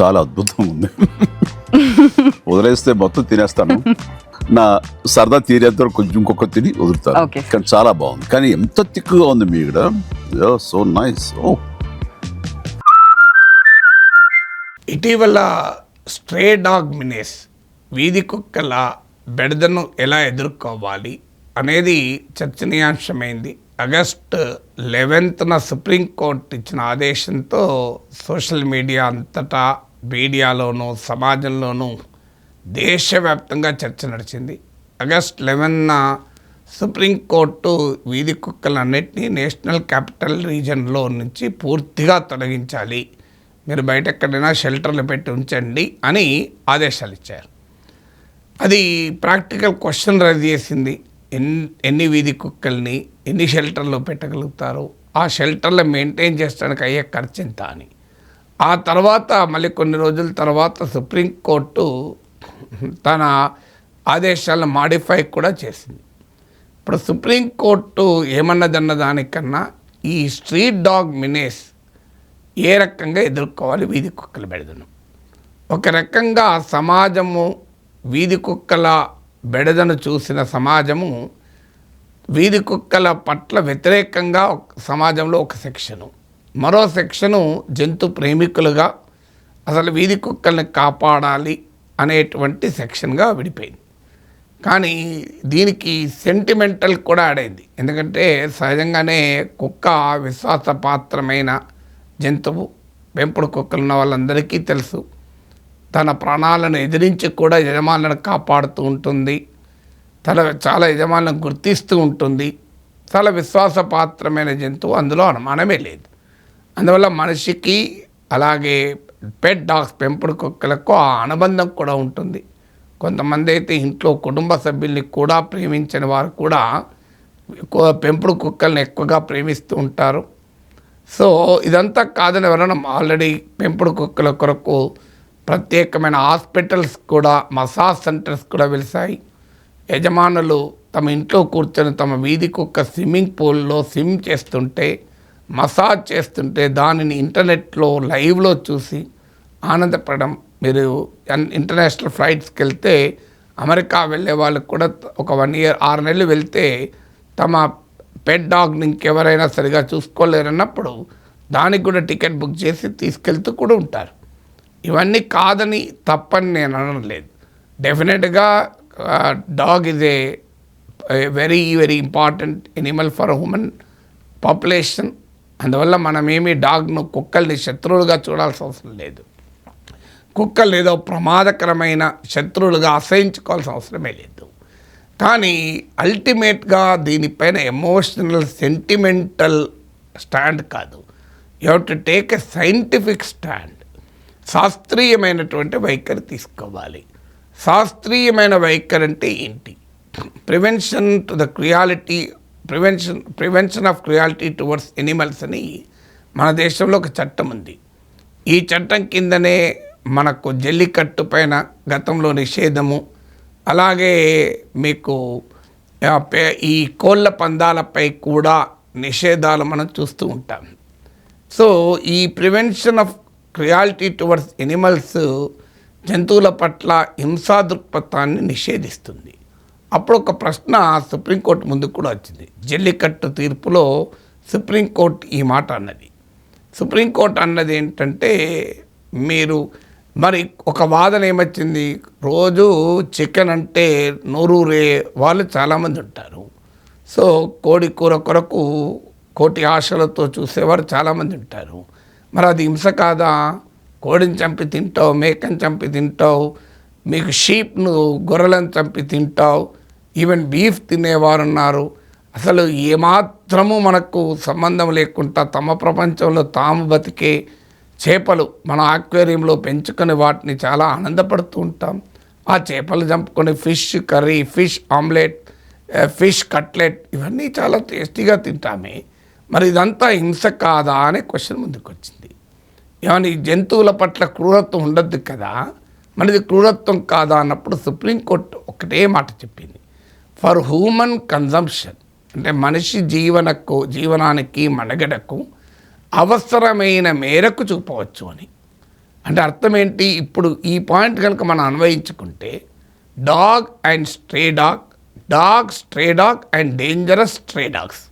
చాలా అద్భుతంగా ఉంది. వదిలేస్తే మొత్తం తినేస్తాను. నా సరదా తీరేంత కొంచెం ఇంకొక తిని వదులుతాను. కానీ చాలా బాగుంది. కానీ ఎంత తిక్కుగా ఉంది మీ ఇక్కడ? So nice. ఓ. ఇటీవల స్ట్రే డాగ్ మినేస్ వీధి కుక్కల బెడదను ఎలా ఎదుర్కోవాలి అనేది చర్చనీయాంశమైంది. ఆగస్ట్ లెవెన్త్న సుప్రీంకోర్టు ఇచ్చిన ఆదేశంతో సోషల్ మీడియా అంతటా మీడియాలోనూ సమాజంలోనూ దేశవ్యాప్తంగా చర్చ నడిచింది. ఆగస్ట్ లెవెన్న సుప్రీంకోర్టు వీధి కుక్కలన్నింటినీ నేషనల్ క్యాపిటల్ రీజన్లో నుంచి పూర్తిగా తొలగించాలి. మీరు బయట ఎక్కడైనా షెల్టర్లు పెట్టి ఉంచండి అని ఆదేశాలు ఇచ్చారు అది ప్రాక్టికల్ క్వశ్చన్ రైజ్ చేసింది. ఎన్ ఎన్ని వీధి కుక్కల్ని ఎన్ని షెల్టర్లో పెట్టగలుగుతారు ఆ షెల్టర్లు మెయింటైన్ చేయడానికి అయ్యే ఖర్చు ఎంత అని. ఆ తర్వాత మళ్ళీ కొన్ని రోజుల తర్వాత సుప్రీంకోర్టు తన ఆదేశాలను మాడిఫై కూడా చేసింది. ఇప్పుడు సుప్రీంకోర్టు ఏమన్నదన్న దానికన్నా ఈ స్ట్రీట్ డాగ్ మినేస్ ఏ రకంగా ఎదుర్కోవాలి వీధి కుక్కలు బెడదను? ఒక రకంగా సమాజము వీధి కుక్కల బెడదను చూసిన సమాజము వీధి కుక్కల పట్ల వ్యతిరేకంగా ఒక సమాజంలో ఒక సెక్షను. మరో సెక్షను జంతు ప్రేమికులుగా అసలు వీధి కుక్కల్ని కాపాడాలి అనేటువంటి సెక్షన్గా విడిపోయింది. కానీ దీనికి సెంటిమెంటల్ కూడా ఆడైంది ఎందుకంటే సహజంగానే కుక్క విశ్వాసపాత్రమైన జంతువు పెంపుడు కుక్కలు ఉన్న వాళ్ళందరికీ తెలుసు. తన ప్రాణాలను ఎదిరించి కూడా యజమానులను కాపాడుతూ ఉంటుంది. తన చాలా యజమానులను గుర్తిస్తూ ఉంటుంది. చాలా విశ్వాసపాత్రమైన జంతువు అందులో అనుమానమే లేదు. అందువల్ల మనిషికి అలాగే పెట్ డాగ్స్ పెంపుడు కుక్కలకు ఆ అనుబంధం కూడా ఉంటుంది. కొంతమంది అయితే ఇంట్లో కుటుంబ సభ్యుల్ని కూడా ప్రేమించిన వారు కూడా ఎక్కువ పెంపుడు కుక్కల్ని ఎక్కువగా ప్రేమిస్తూ ఉంటారు. సో ఇదంతా కాదని ఎవరైనా ఆల్రెడీ పెంపుడు కుక్కల కొరకు ప్రత్యేకమైన హాస్పిటల్స్ కూడా మసాజ్ సెంటర్స్ కూడా వెలిసాయి యజమానులు తమ ఇంట్లో కూర్చొని తమ వీధి కుక్క స్విమ్మింగ్ పూల్లో స్విమ్ చేస్తుంటే మసాజ్ చేస్తుంటే దానిని ఇంటర్నెట్లో లైవ్లో చూసి ఆనందపడడం. మీరు ఇంటర్నేషనల్ ఫ్లైట్స్కి వెళ్తే అమెరికా వెళ్ళే వాళ్ళకి కూడా ఒక వన్ ఇయర్ ఆరు నెలలు వెళ్తే తమ పెట్ డాగ్ని ఇంకెవరైనా సరిగా చూసుకోలేరన్నప్పుడు దానికి కూడా టికెట్ బుక్ చేసి తీసుకెళ్తూ కూడా ఉంటారు. ఇవన్నీ కాదని తప్పని నేను అనడం లేదు. డెఫినెట్గా dog is a very very important animal for human population అందువల్ల మనమేమి డాగ్ను కుక్కల్ని శత్రువులుగా చూడాల్సిన అవసరం లేదు. కుక్కలు ఏదో ప్రమాదకరమైన శత్రువులుగా అసహించుకోవాల్సిన అవసరమే లేదు. కానీ అల్టిమేట్గా దీనిపైన ఎమోషనల్ సెంటిమెంటల్ స్టాండ్ కాదు. You have to take a scientific stand శాస్త్రీయమైనటువంటి వైఖరి తీసుకోవాలి. శాస్త్రీయమైన వైఖరి అంటే ఏంటి? Prevention to the cruelty prevention prevention of cruelty towards animals అని మన దేశంలో ఒక చట్టం ఉంది. ఈ చట్టం కిందనే మనకు జల్లికట్టు పైన గతంలో నిషేధము అలాగే మీకు పే- ఈ కోళ్ళ పందాలపై కూడా నిషేధాలు మనం చూస్తూ ఉంటాం. సో ఈ prevention of cruelty towards animals జంతువుల పట్ల హింసా దృక్పథాన్ని నిషేధిస్తుంది. అప్పుడు ఒక ప్రశ్న సుప్రీంకోర్టు ముందుకు కూడా వచ్చింది. జల్లికట్టు తీర్పులో సుప్రీంకోర్టు ఈ మాట అన్నది. సుప్రీంకోర్టు అన్నది ఏంటంటే మీరు మరి ఒక వాదన ఏమొచ్చింది? రోజు చికెన్ అంటే నోరూరే వాళ్ళు చాలామంది ఉంటారు. సో కోడి కూర కొరకు కోటి ఆశలతో చూసేవారు చాలామంది ఉంటారు. మరి అది హింస కాదా? కోడిని చంపి తింటావు మేకని చంపి తింటావు మీకు షీప్ను గొర్రెలను చంపి తింటావు ఈవెన్ బీఫ్ తినేవారు ఉన్నారు అసలు ఏమాత్రము మనకు సంబంధం లేకుండా తమ ప్రపంచంలో తాము బతికే చేపలు మన ఆక్వేరియంలో పెంచుకొని వాటిని చాలా ఆనందపడుతూ ఉంటాం. ఆ చేపలు చంపుకొని fish curry fish omelette fish cutlet ఇవన్నీ చాలా టేస్టీగా తింటామే. మరి ఇదంతా హింస కాదా అనే క్వశ్చన్ ముందుకు వచ్చింది ఏమని జంతువుల పట్ల క్రూరత్వం ఉండద్దు కదా. మనది క్రూరత్వం కాదా అన్నప్పుడు సుప్రీంకోర్టు ఒకటే మాట చెప్పింది. ఫర్ హ్యూమన్ కన్జంప్షన్ అంటే మనిషి జీవనకు జీవనానికి మడగడకు అవసరమైన మేరకు చూపవచ్చు అని. అంటే అర్థం ఏంటి? ఇప్పుడు ఈ పాయింట్ కనుక మనం అన్వయించుకుంటే dog and stray dog dog stray dog and dangerous stray dogs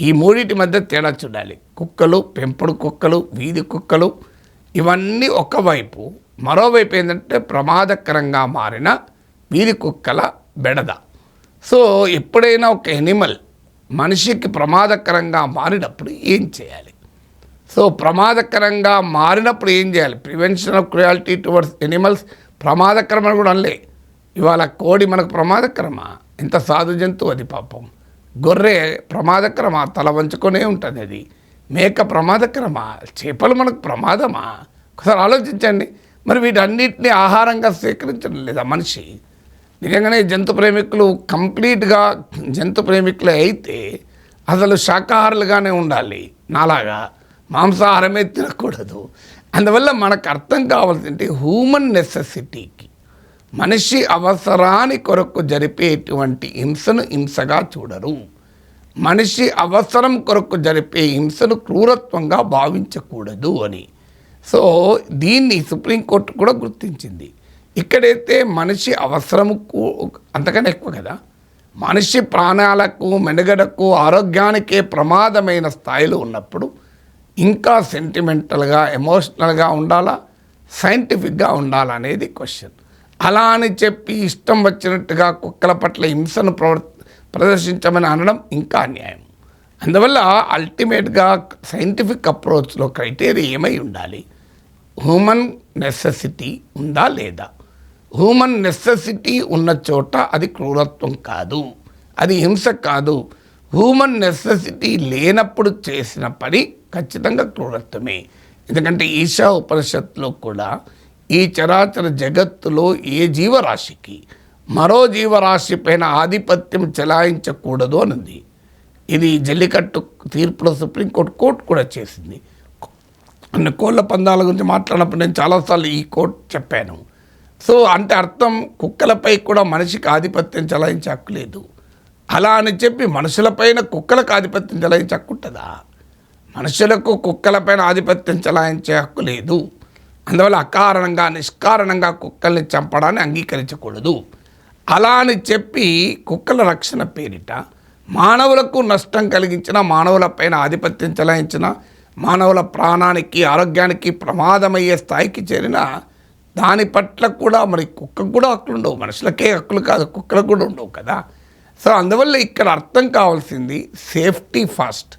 ఈ మూడింటి మధ్య తేడా చూడాలి. కుక్కలు పెంపుడు కుక్కలు వీధి కుక్కలు ఇవన్నీ ఒకవైపు. మరోవైపు ఏంటంటే ప్రమాదకరంగా మారిన వీధి కుక్కల బెడద. సో ఎప్పుడైనా ఒక ఎనిమల్ మనిషికి ప్రమాదకరంగా మారినప్పుడు ఏం చేయాలి? సో ప్రమాదకరంగా మారినప్పుడు ఏం చేయాలి? Prevention of cruelty towards animals ప్రమాదకరమని కూడా అనలే. ఇవాళ కోడి మనకు ప్రమాదకరమా? ఎంత సాధు జంతువు అది పాపం. గొర్రె ప్రమాదకరమా? తల వంచుకొనే ఉంటుంది అది. మేక ప్రమాదకరమా? చేపలు మనకు ప్రమాదమా? ఒకసారి ఆలోచించండి. మరి వీటన్నిటిని ఆహారంగా స్వీకరించడం లేదా మనిషి? నిజంగానే జంతు ప్రేమికులు కంప్లీట్గా జంతు ప్రేమికులే అయితే అసలు శాకాహారులుగానే ఉండాలి. నాలాగా మాంసాహారమే తినకూడదు. అందువల్ల మనకు అర్థం కావాల్సింది హ్యూమన్ నెసెసిటీకి మనిషి అవసరాని కొరకు జరిపేటువంటి హింసను హింసగా చూడరు. మనిషి అవసరం కొరకు జరిపే హింసను క్రూరత్వంగా భావించకూడదు అని. సో దీన్ని సుప్రీంకోర్టు కూడా గుర్తించింది. ఇక్కడైతే మనిషి అవసరముకు అంతకన్నా ఎక్కువ కదా. మనిషి ప్రాణాలకు మెనుగడకు ఆరోగ్యానికే ప్రమాదమైన స్థాయిలో ఉన్నప్పుడు ఇంకా సెంటిమెంటల్గా ఎమోషనల్గా ఉండాలా? సైంటిఫిక్గా ఉండాలా అనేది క్వశ్చన్ అలా అని చెప్పి ఇష్టం వచ్చినట్టుగా కుక్కల పట్ల హింసను ప్రవర్ ప్రదర్శించమని అనడం ఇంకా అన్యాయం. అందువల్ల అల్టిమేట్గా సైంటిఫిక్ అప్రోచ్లో క్రైటీరియా ఏమై ఉండాలి? హ్యూమన్ నెసెసిటీ ఉందా లేదా? హ్యూమన్ నెసెసిటీ ఉన్న చోట అది క్రూరత్వం కాదు. అది హింస కాదు. హ్యూమన్ నెసెసిటీ లేనప్పుడు చేసిన పని ఖచ్చితంగా క్రూరత్వమే. ఎందుకంటే ఈశా ఉపనిషత్తులో కూడా ఈ చరాచర జగత్తులో ఏ జీవరాశికి మరో జీవరాశి పైన ఆధిపత్యం చెలాయించకూడదు అనింది. ఇది జల్లికట్టు తీర్పులో సుప్రీంకోర్టు కోర్టు కూడా చేసింది. అన్ని కోళ్ళ పందాల గురించి మాట్లాడినప్పుడు నేను చాలాసార్లు ఈ కోర్టు చెప్పాను. సో అంటే అర్థం కుక్కలపై కూడా మనిషికి ఆధిపత్యం చెలాయించే హక్కు లేదు. అలా అని చెప్పి మనుషులపైన కుక్కలకు ఆధిపత్యం చెలాయించే హక్కు ఉంటుందా? మనుషులకు కుక్కలపైన ఆధిపత్యం చెలాయించే హక్కు లేదు. అందువల్ల అకారణంగా నిష్కారణంగా కుక్కల్ని చంపడాన్ని అంగీకరించకూడదు. అలా అని చెప్పి కుక్కల రక్షణ పేరిట మానవులకు నష్టం కలిగించిన మానవులపైన ఆధిపత్యం చెలాయించిన మానవుల ప్రాణానికి ఆరోగ్యానికి ప్రమాదమయ్యే స్థాయికి చేరిన దాని పట్ల కూడా మరి కుక్కకు కూడా హక్కులు ఉండవు. మనుషులకే హక్కులు కాదు కుక్కలకు కూడా ఉండవు కదా. సో అందువల్ల ఇక్కడ అర్థం కావాల్సింది సేఫ్టీ ఫాస్ట్.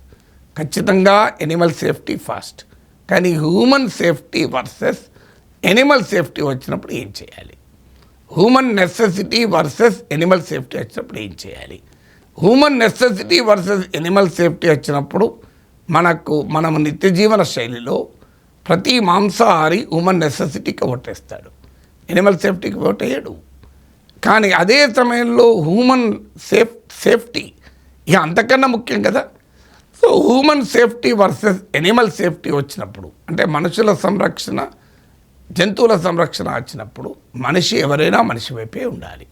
ఖచ్చితంగా ఎనిమల్ సేఫ్టీ ఫాస్ట్. కానీ human safety versus animal safety వచ్చినప్పుడు ఏం చేయాలి? Human necessity versus animal safety వచ్చినప్పుడు ఏం చేయాలి? Human necessity versus animal safety వచ్చినప్పుడు మనకు మనం నిత్య జీవన శైలిలో ప్రతి మాంసాహారి హ్యూమన్ నెసెసిటీకి ఓటేస్తాడు. ఎనిమల్ సేఫ్టీకి ఓటేయడు. కానీ అదే సమయంలో హ్యూమన్ సేఫ్ సేఫ్టీ ఇక అంతకన్నా ముఖ్యం కదా? So human safety versus animal safety వచ్చినప్పుడు అంటే మనుషుల సంరక్షణ జంతువుల సంరక్షణ వచ్చినప్పుడు మనిషి ఎవరైనా మనిషి వైపే ఉండాలి.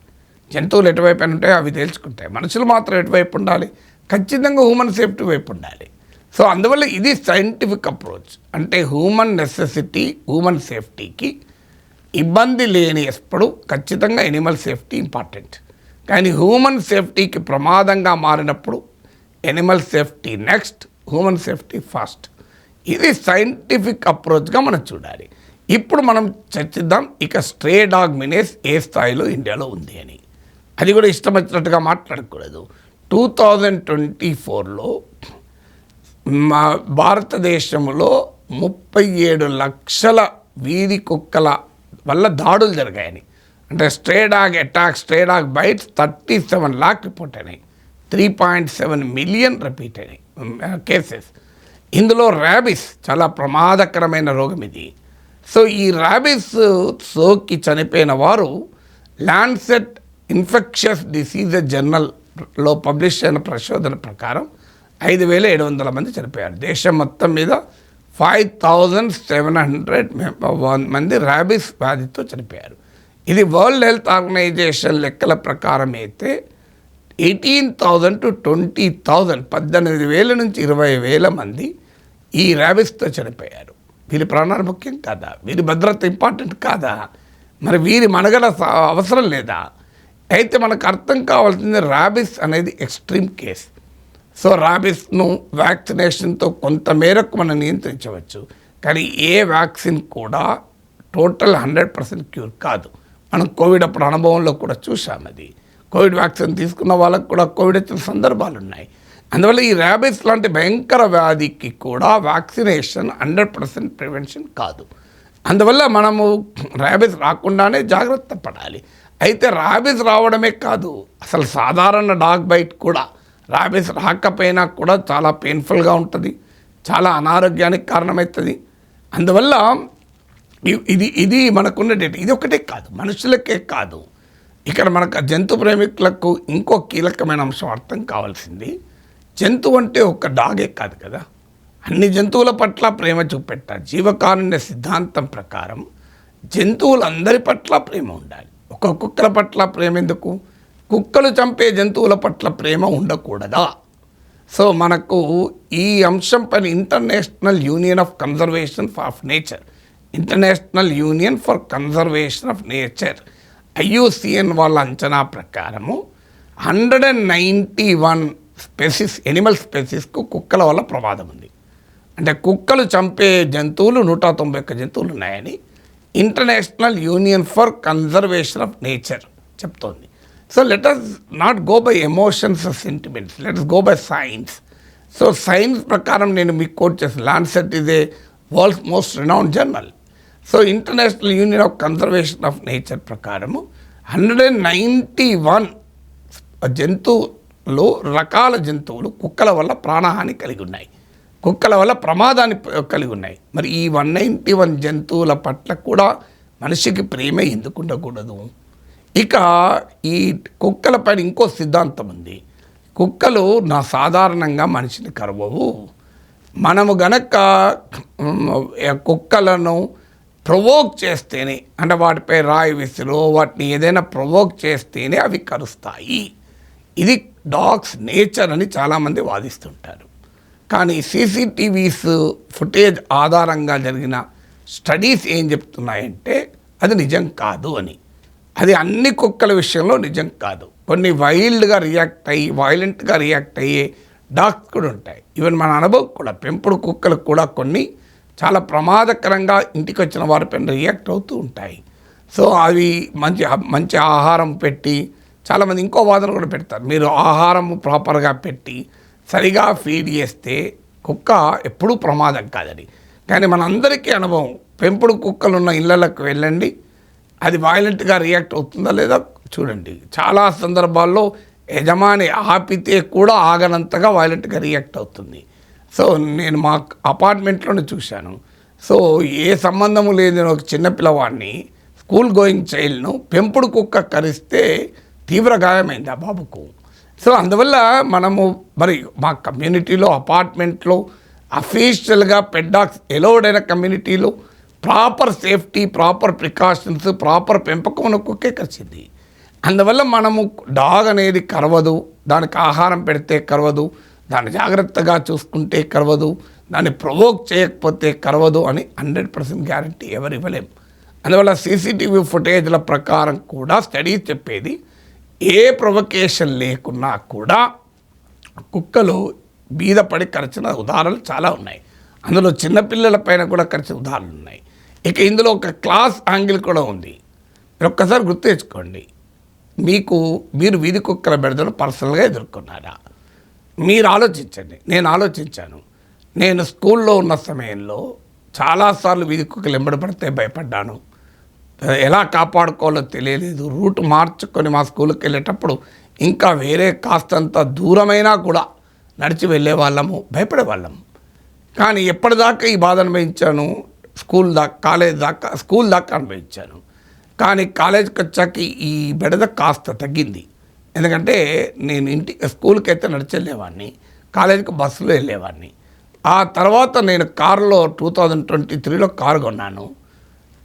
జంతువులు ఎటువైపు ఉంటే అవి తేల్చుకుంటాయి. మనుషులు మాత్రం ఎటువైపు ఉండాలి? ఖచ్చితంగా హ్యూమన్ సేఫ్టీ వైపు ఉండాలి. సో అందువల్ల ఇది సైంటిఫిక్ అప్రోచ్ అంటే హ్యూమన్ నెసెసిటీ హ్యూమన్ సేఫ్టీకి ఇబ్బంది లేని ఎప్పుడు ఖచ్చితంగా ఎనిమల్ సేఫ్టీ ఇంపార్టెంట్ కానీ హ్యూమన్ సేఫ్టీకి ప్రమాదంగా మారినప్పుడు animal safety next human safety first ఇది సైంటిఫిక్ అప్రోచ్గా మనం చూడాలి. ఇప్పుడు మనం చర్చిద్దాం ఇక స్ట్రే డాగ్ మినేస్ ఏ స్థాయిలో ఇండియాలో ఉంది అని. అది కూడా ఇష్టం వచ్చినట్టుగా మాట్లాడకూడదు. టూ థౌజండ్ ట్వంటీ ఫోర్లో మా భారతదేశంలో ముప్పై ఏడు లక్షల వీధి కుక్కల వల్ల దాడులు జరిగాయని. అంటే stray dog attack stray dog bites thirty seven lakh report అయినాయి three point seven million repeated cases ఇందులో ర్యాబిస్ చాలా ప్రమాదకరమైన రోగం ఇది. సో ఈ ర్యాబిస్ సోకి చనిపోయిన వారు ల్యాండ్సెట్ ఇన్ఫెక్షస్ డిసీజెస్ జర్నల్లో పబ్లిష్ అయిన పరిశోధన ప్రకారం ఐదు వేల ఏడు వందల మంది చనిపోయారు. దేశం మొత్తం మీద ఫైవ్ థౌజండ్ సెవెన్ హండ్రెడ్ మంది ర్యాబిస్ వ్యాధితో చనిపోయారు. ఇది వరల్డ్ హెల్త్ ఆర్గనైజేషన్ లెక్కల ప్రకారం అయితే eighteen thousand to twenty thousand పద్దెనిమిది వేల నుంచి ఇరవై వేల మంది ఈ ర్యాబిస్తో చనిపోయారు. వీరి ప్రాణాలు ముఖ్యం కాదా? వీరి భద్రత ఇంపార్టెంట్ కాదా? మరి వీరి మనగల అవసరం లేదా? అయితే మనకు అర్థం కావాల్సింది ర్యాబిస్ అనేది ఎక్స్ట్రీమ్ కేస్. సో ర్యాబిస్ను వ్యాక్సినేషన్తో కొంత మేరకు మనం నియంత్రించవచ్చు. కానీ ఏ వ్యాక్సిన్ కూడా టోటల్ హండ్రెడ్ పర్సెంట్ క్యూర్ కాదు. మనం కోవిడ్ అప్పుడు అనుభవంలో కూడా చూసాం అది. కోవిడ్ వ్యాక్సిన్ తీసుకున్న వాళ్ళకు కూడా కోవిడ్ వచ్చిన సందర్భాలు ఉన్నాయి. అందువల్ల ఈ ర్యాబిస్ లాంటి భయంకర వ్యాధికి కూడా వ్యాక్సినేషన్ హండ్రెడ్ పర్సెంట్ ప్రివెన్షన్ కాదు. అందువల్ల మనము ర్యాబిస్ రాకుండానే జాగ్రత్త పడాలి. అయితే ర్యాబిస్ రావడమే కాదు అసలు సాధారణ డాగ్ బైట్ కూడా ర్యాబిస్ రాకపోయినా కూడా చాలా పెయిన్ఫుల్గా ఉంటుంది చాలా అనారోగ్యానికి కారణమవుతుంది అందువల్ల ఇది ఇది మనకున్న డేట్. ఇది ఒకటే కాదు మనుషులకే కాదు. ఇక్కడ మనకు జంతు ప్రేమికులకు ఇంకో కీలకమైన అంశం అర్థం కావాల్సింది. జంతువు అంటే ఒక డాగే కాదు కదా. అన్ని జంతువుల పట్ల ప్రేమ చూపెట్ట జీవకారుణ్య సిద్ధాంతం ప్రకారం జంతువులందరి పట్ల ప్రేమ ఉండాలి. ఒక కుక్కల పట్ల ప్రేమ ఎందుకు? కుక్కలు చంపే జంతువుల పట్ల ప్రేమ ఉండకూడదా? సో మనకు ఈ అంశం పైన International Union of Conservation of Nature International Union for Conservation of Nature IUCN వాళ్ళ అంచనా ప్రకారము hundred and ninety one species animal స్పెసిస్కు కుక్కల వల్ల ప్రమాదం ఉంది. అంటే కుక్కలు చంపే జంతువులు నూట తొంభై ఒక్క జంతువులు ఉన్నాయని International Union for Conservation of Nature చెప్తోంది. So let us not go by emotions sentiments let go by science. So science ప్రకారం నేను మీకు కోట్ చేసిన ల్యాండ్సెట్ ఇదే world's most renowned journal so International Union of Conservation of Nature ప్రకారము hundred and ninety one జంతువులు రకాల జంతువులు కుక్కల వల్ల ప్రాణహాని కలిగి ఉన్నాయి. కుక్కల వల్ల ప్రమాదాన్ని కలిగి ఉన్నాయి. మరి ఈ వన్ నైంటీ వన్ జంతువుల పట్ల కూడా మనిషికి ప్రేమ ఎందుకు ఉండకూడదు? ఇక ఈ కుక్కల పైన ఇంకో సిద్ధాంతం ఉంది. కుక్కలు నా సాధారణంగా మనిషిని కరవవు. మనము గనక కుక్కలను ప్రొవోక్ చేస్తేనే అంటే వాటిపై రాయి విసులు వాటిని ఏదైనా ప్రొవోక్ చేస్తేనే అవి కరుస్తాయి. ఇది డాగ్స్ నేచర్ అని చాలామంది వాదిస్తుంటారు. కానీ సీసీటీవీస్ ఫుటేజ్ ఆధారంగా జరిగిన స్టడీస్ ఏం చెప్తున్నాయంటే అది నిజం కాదు అని. అది అన్ని కుక్కల విషయంలో నిజం కాదు. కొన్ని వైల్డ్గా రియాక్ట్ అయ్యి వైలెంట్గా రియాక్ట్ అయ్యే డాగ్స్ కూడా ఉంటాయి. ఈవెన్ మన అనుభవం కూడా పెంపుడు కుక్కలు కూడా కొన్ని చాలా ప్రమాదకరంగా ఇంటికి వచ్చిన వారిపైన రియాక్ట్ అవుతూ ఉంటాయి. సో అవి మంచి మంచి ఆహారం పెట్టి చాలామంది ఇంకో వాదన కూడా పెడతారు. మీరు ఆహారం ప్రాపర్గా పెట్టి సరిగా ఫీడ్ చేస్తే కుక్క ఎప్పుడూ ప్రమాదం కాదని కానీ మనందరికీ అనుభవం పెంపుడు కుక్కలు ఉన్న ఇళ్ళలకు వెళ్ళండి అది వైలెంట్గా రియాక్ట్ అవుతుందా లేదా చూడండి. చాలా సందర్భాల్లో యజమాని ఆపితే కూడా ఆగనంతగా వైలెంట్గా రియాక్ట్ అవుతుంది. సో నేను మా అపార్ట్మెంట్లోనే చూశాను. సో ఏ సంబంధము లేని ఒక చిన్న పిల్లవాడిని స్కూల్ గోయింగ్ చైల్డ్ను పెంపుడు కుక్క కరిస్తే తీవ్ర గాయమైంది ఆ బాబుకు. సో అందువల్ల మనము మరి మా కమ్యూనిటీలో అపార్ట్మెంట్లో అఫీషియల్గా పెడ్డాక్స్ ఎలోడైన కమ్యూనిటీలో proper safety proper precautions proper పెంపకం కుక్కే కలిసింది అందువల్ల మనము డాగ్ అనేది కరవదు దానికి ఆహారం పెడితే కరవదు దాన్ని జాగ్రత్తగా చూసుకుంటే కరవదు దాన్ని ప్రొవోక్ చేయకపోతే కరవదు అని హండ్రెడ్ పర్సెంట్ గ్యారంటీ ఎవరు ఇవ్వలేం. అందువల్ల సీసీటీవీ ఫుటేజ్ల ప్రకారం కూడా స్టడీస్ చెప్పేది ఏ ప్రొవకేషన్ లేకున్నా కూడా కుక్కలు బీద పడి కరిచిన ఉదాహరణలు చాలా ఉన్నాయి. అందులో చిన్నపిల్లల పైన కూడా కరిచిన ఉదాహరణలు ఉన్నాయి. ఇక ఇందులో ఒక క్లాస్ యాంగిల్ కూడా ఉంది. మీరు ఒక్కసారి గుర్తు తెచ్చుకోండి. మీకు మీరు వీధి కుక్కల బెడదను పర్సనల్గా ఎదుర్కొన్నారా? మీరు ఆలోచించండి. నేను ఆలోచించాను. నేను స్కూల్లో ఉన్న సమయంలో చాలాసార్లు వీధికి కుక్కలు ఎంబడపడితే భయపడ్డాను. ఎలా కాపాడుకోవాలో తెలియలేదు. రూట్ మార్చుకొని మా స్కూల్కి వెళ్ళేటప్పుడు ఇంకా వేరే కాస్తంత దూరమైనా కూడా నడిచి వెళ్ళే వాళ్ళము భయపడే కానీ ఎప్పటిదాకా ఈ బాధ అనుభవించాను. స్కూల్ దాకా కాలేజ్ దాకా స్కూల్ దాకా అనుభవించాను. కానీ కాలేజీకి వచ్చాక ఈ బెడద కాస్త తగ్గింది. ఎందుకంటే నేను ఇంటి స్కూల్కి అయితే నడిచెళ్ళేవాడిని కాలేజీకి బస్సులో వెళ్ళేవాడిని. ఆ తర్వాత నేను కారులో టూ థౌజండ్ ట్వంటీ త్రీలో కారు కొన్నాను.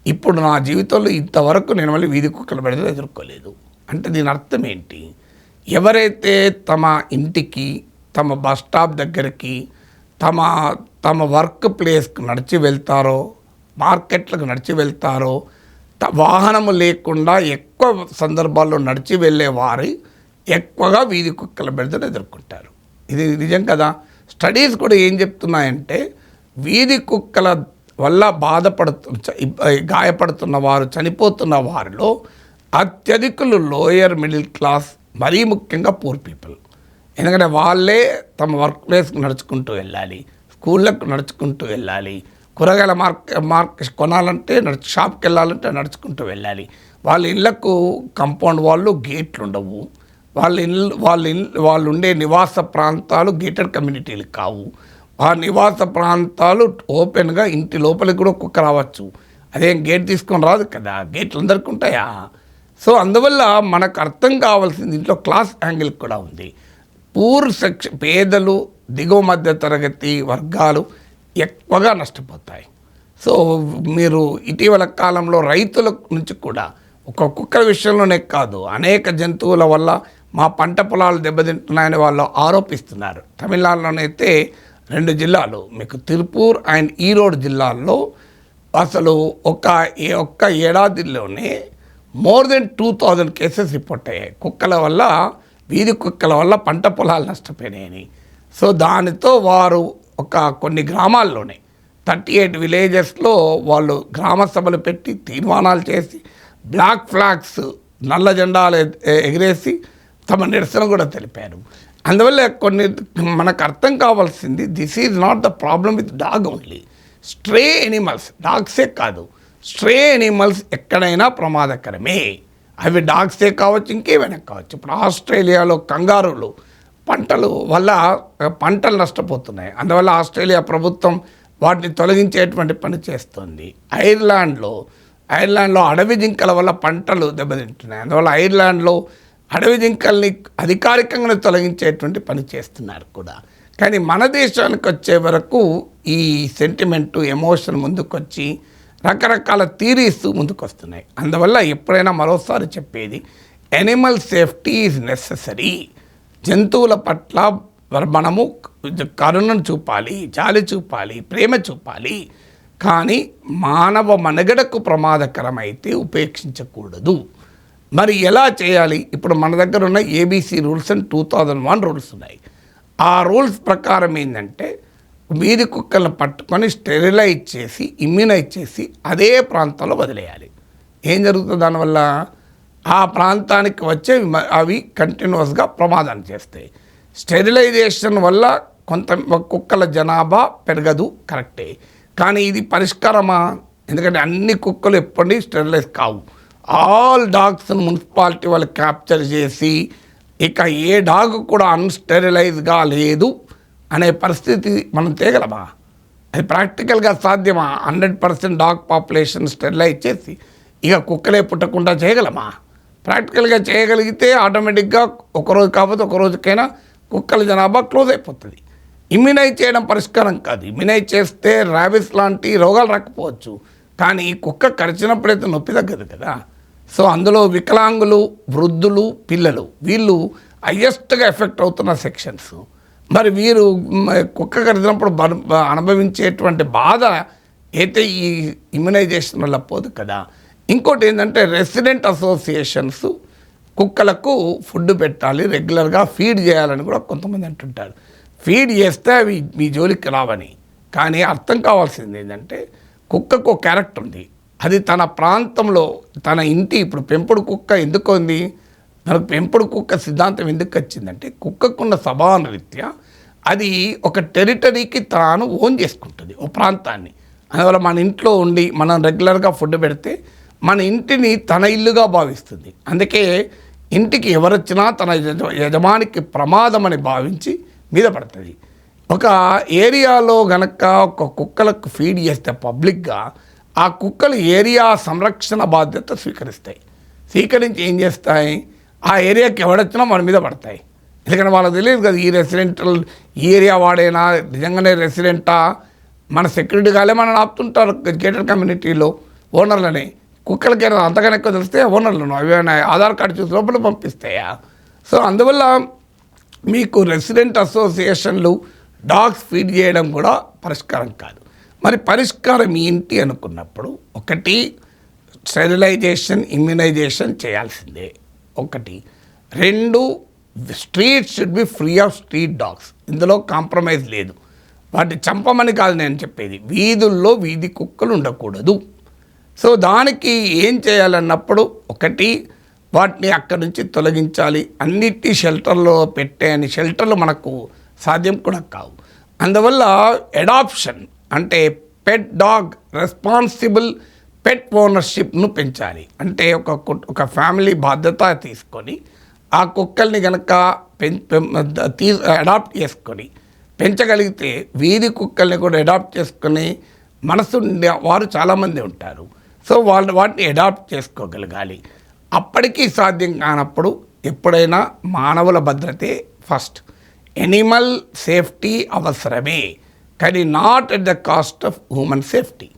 ఇప్పుడు నా జీవితంలో ఇంతవరకు నేను మళ్ళీ వీధి కుక్కలు పెడితే ఎదుర్కోలేదు. అంటే దీని అర్థం ఏంటి? ఎవరైతే తమ ఇంటికి తమ బస్ స్టాప్ దగ్గరికి తమ తమ వర్క్ ప్లేస్కి నడిచి వెళ్తారో మార్కెట్లకు నడిచి వెళ్తారో త- వాహనము లేకుండా ఎక్కువ సందర్భాల్లో నడిచి వెళ్ళే వారి ఎక్కువగా వీధి కుక్కల బెడదను ఎదుర్కొంటారు. ఇది నిజం కదా? స్టడీస్ కూడా ఏం చెప్తున్నాయంటే వీధి కుక్కల వల్ల బాధపడుతు గాయపడుతున్న వారు చనిపోతున్న వారిలో అత్యధికులు లోయర్ మిడిల్ క్లాస్ మరీ ముఖ్యంగా పూర్ పీపుల్. ఎందుకంటే వాళ్ళే తమ వర్క్ ప్లేస్కి నడుచుకుంటూ వెళ్ళాలి స్కూళ్ళకు నడుచుకుంటూ వెళ్ళాలి కూరగాయల మార్కెట్ మార్కెట్ కొనాలంటే నడుచు షాప్కి వెళ్ళాలంటే నడుచుకుంటూ వెళ్ళాలి. వాళ్ళ ఇళ్ళకు కంపౌండ్ వాళ్ళు గేట్లు ఉండవు. వాళ్ళ ఇల్లు వాళ్ళ ఇల్లు వాళ్ళు ఉండే నివాస ప్రాంతాలు గేటెడ్ కమ్యూనిటీలు కావు. ఆ నివాస ప్రాంతాలు ఓపెన్గా ఇంటి లోపలికి కూడా కుక్క రావచ్చు. అదేం గేట్ తీసుకొని రాదు కదా గేట్లు అందరికీ ఉంటాయా? సో అందువల్ల మనకు అర్థం కావాల్సింది ఇంట్లో క్లాస్ యాంగిల్ కూడా ఉంది. పూర్ సెక్షన్ పేదలు దిగువ మధ్య తరగతి వర్గాలు ఎక్కువగా నష్టపోతాయి. సో మీరు ఇటీవల కాలంలో రైతుల నుంచి కూడా ఒక కుక్కల విషయంలోనే కాదు అనేక జంతువుల వల్ల మా పంట పొలాలు దెబ్బతింటున్నాయని వాళ్ళు ఆరోపిస్తున్నారు. తమిళనాడులోనైతే రెండు జిల్లాలు మీకు తిరుపూర్ అండ్ ఈరోడ్ జిల్లాల్లో అసలు ఒక ఏ ఒక్క ఏడాదిలోనే more than two thousand cases report అయ్యాయి. కుక్కల వల్ల వీధి కుక్కల వల్ల పంట పొలాలు నష్టపోయినాయని. సో దానితో వారు ఒక కొన్ని గ్రామాల్లోనే థర్టీ ఎయిట్ విలేజెస్లో వాళ్ళు గ్రామ సభలు పెట్టి తీర్మానాలు చేసి బ్లాక్ ఫ్లాగ్స్ నల్ల జెండాలు ఎగిరేసి తమ నిరసన కూడా తెలిపారు. అందువల్ల కొన్ని మనకు అర్థం కావాల్సింది this is not the problem with dog only stray animals డాగ్సే కాదు. స్ట్రే ఎనిమల్స్ ఎక్కడైనా ప్రమాదకరమే. అవి డాగ్సే కావచ్చు ఇంకేమైనా కావచ్చు. ఇప్పుడు ఆస్ట్రేలియాలో కంగారులు పంటలు వల్ల పంటలు నష్టపోతున్నాయి. అందువల్ల ఆస్ట్రేలియా ప్రభుత్వం వాటిని తొలగించేటువంటి పని చేస్తుంది. ఐర్లాండ్లో ఐర్లాండ్లో అడవి జింకల వల్ల పంటలు దెబ్బతింటున్నాయి. అందువల్ల ఐర్లాండ్లో అడవి జింకల్ని అధికారికంగా తొలగించేటువంటి పని చేస్తున్నారు కూడా. కానీ మన దేశానికి వచ్చే వరకు ఈ సెంటిమెంట్ ఎమోషన్ ముందుకొచ్చి రకరకాల థీరీస్ ముందుకు వస్తున్నాయి అందువల్ల ఎప్పుడైనా మరోసారి చెప్పేది ఎనిమల్ సేఫ్టీ ఈజ్ నెససరీ జంతువుల పట్ల మనము కరుణను చూపాలి జాలి చూపాలి ప్రేమ చూపాలి. కానీ మానవ మనుగడకు ప్రమాదకరమైతే ఉపేక్షించకూడదు. మరి ఎలా చేయాలి? ఇప్పుడు మన దగ్గర ఉన్న ABC rules and two thousand one rules ఉన్నాయి. ఆ రూల్స్ ప్రకారం ఏంటంటే వీధి కుక్కలను పట్టుకొని స్టెరిలైజ్ చేసి ఇమ్యూనైజ్ చేసి అదే ప్రాంతంలో వదిలేయాలి. ఏం జరుగుతుంది దానివల్ల? ఆ ప్రాంతానికి వచ్చే అవి కంటిన్యూస్గా ప్రమాదాన్ని చేస్తాయి. స్టెరిలైజేషన్ వల్ల కొంత కుక్కల జనాభా పెరగదు కరెక్టే. కానీ ఇది పరిష్కారమా? ఎందుకంటే అన్ని కుక్కలు ఎప్పటి స్టెరిలైజ్ కావు. ఆల్ డాగ్స్ను మున్సిపాలిటీ వాళ్ళు క్యాప్చర్ చేసి ఇక ఏ డాగ్ కూడా అన్స్టెరిలైజ్గా లేదు అనే పరిస్థితి మనం తేగలమా? అది ప్రాక్టికల్గా సాధ్యమా? Hundred percent dog population sterilise చేసి ఇక కుక్కలే పుట్టకుండా చేయగలమా? ప్రాక్టికల్గా చేయగలిగితే ఆటోమేటిక్గా ఒకరోజు కాకపోతే ఒక రోజుకైనా కుక్కల జనాభా క్లోజ్ అయిపోతుంది. ఇమ్యునైజ్ చేయడం పరిష్కారం కాదు. ఇమ్యునైజ్ చేస్తే ర్యాబిస్ లాంటి రోగాలు రాకపోవచ్చు. కానీ కుక్క కరిచినప్పుడైతే నొప్పి తగ్గదు కదా. సో అందులో వికలాంగులు వృద్ధులు పిల్లలు వీళ్ళు హయ్యెస్ట్గా ఎఫెక్ట్ అవుతున్న సెక్షన్స్. మరి వీరు కుక్క కరిచినప్పుడు అనుభవించేటువంటి బాధ అయితే ఈ ఇమ్యునైజేషన్ వల్ల పోదు కదా. ఇంకోటి ఏంటంటే రెసిడెంట్ అసోసియేషన్స్ కుక్కలకు ఫుడ్ పెట్టాలి రెగ్యులర్గా ఫీడ్ చేయాలని కూడా కొంతమంది అంటుంటారు. ఫీడ్ చేస్తే అవి మీ జోలికి రావని. కానీ అర్థం కావాల్సింది ఏంటంటే కుక్కకు ఒక క్యారెక్టర్ ఉంది. అది తన ప్రాంతంలో తన ఇంటి ఇప్పుడు పెంపుడు కుక్క ఎందుకు ఉంది? మనకు పెంపుడు కుక్క సిద్ధాంతం ఎందుకు వచ్చిందంటే కుక్కకున్న స్వభావం రీత్యా అది ఒక టెరిటరీకి తాను ఓన్ చేసుకుంటుంది ఓ ప్రాంతాన్ని. అందువల్ల మన ఇంట్లో ఉండి మనం రెగ్యులర్గా ఫుడ్ పెడితే మన ఇంటిని తన ఇల్లుగా భావిస్తుంది. అందుకే ఇంటికి ఎవరొచ్చినా తన యజమానికి ప్రమాదం అని భావించి మీద పడుతుంది. ఒక ఏరియాలో గనక ఒక కుక్కలకు ఫీడ్ చేస్తే పబ్లిక్గా ఆ కుక్కలు ఏరియా సంరక్షణ బాధ్యత స్వీకరిస్తాయి. స్వీకరించి ఏం చేస్తాయి? ఆ ఏరియాకి ఎవడొచ్చినా మన మీద పడతాయి. ఎందుకంటే వాళ్ళకి తెలియదు కదా ఈ రెసిడెంటల్ ఈ ఏరియా వాడేనా నిజంగానే రెసిడెంటా? మన సెక్యూరిటీ గాలే మనం ఆపుతుంటారు గేటెడ్ కమ్యూనిటీలో ఓనర్లని. కుక్కలకి ఏదైనా ఎక్కువ తెలిస్తే ఓనర్లను అవి ఆధార్ కార్డు చూసి లోపల పంపిస్తాయా? సో అందువల్ల మీకు రెసిడెంట్ అసోసియేషన్లు డాగ్స్ ఫీడ్ చేయడం కూడా పరిష్కారం కాదు. మరి పరిష్కారం ఏంటి అనుకున్నప్పుడు ఒకటి స్టెరిలైజేషన్ ఇమ్యునైజేషన్ చేయాల్సిందే. ఒకటి. రెండు street should be free of street dogs. ఇందులో కాంప్రమైజ్ లేదు. వాటి చంపమని కాదు నేను చెప్పేది. వీధుల్లో వీధి కుక్కలు ఉండకూడదు. సో దానికి ఏం చేయాలన్నప్పుడు ఒకటి వాటిని అక్కడి నుంచి తొలగించాలి. అన్నిటి షెల్టర్లో పెట్టే అని షెల్టర్లు మనకు సాధ్యం కూడా కావు. అందువల్ల అడాప్షన్ అంటే పెట్ డాగ్ రెస్పాన్సిబుల్ పెట్ ఓనర్షిప్ను పెంచాలి. అంటే ఒక ఒక ఫ్యామిలీ బాధ్యత తీసుకొని ఆ కుక్కల్ని కనుక తీ అడాప్ట్ చేసుకొని పెంచగలిగితే వీధి కుక్కల్ని కూడా అడాప్ట్ చేసుకొని మనసు వారు చాలామంది ఉంటారు. సో వాళ్ళు వాటిని అడాప్ట్ చేసుకోగలగాలి. అప్పటికీ సాధ్యం కానప్పుడు ఎప్పుడైనా మానవుల భద్రతే first animal safety avasarame be not at the cost of human safety.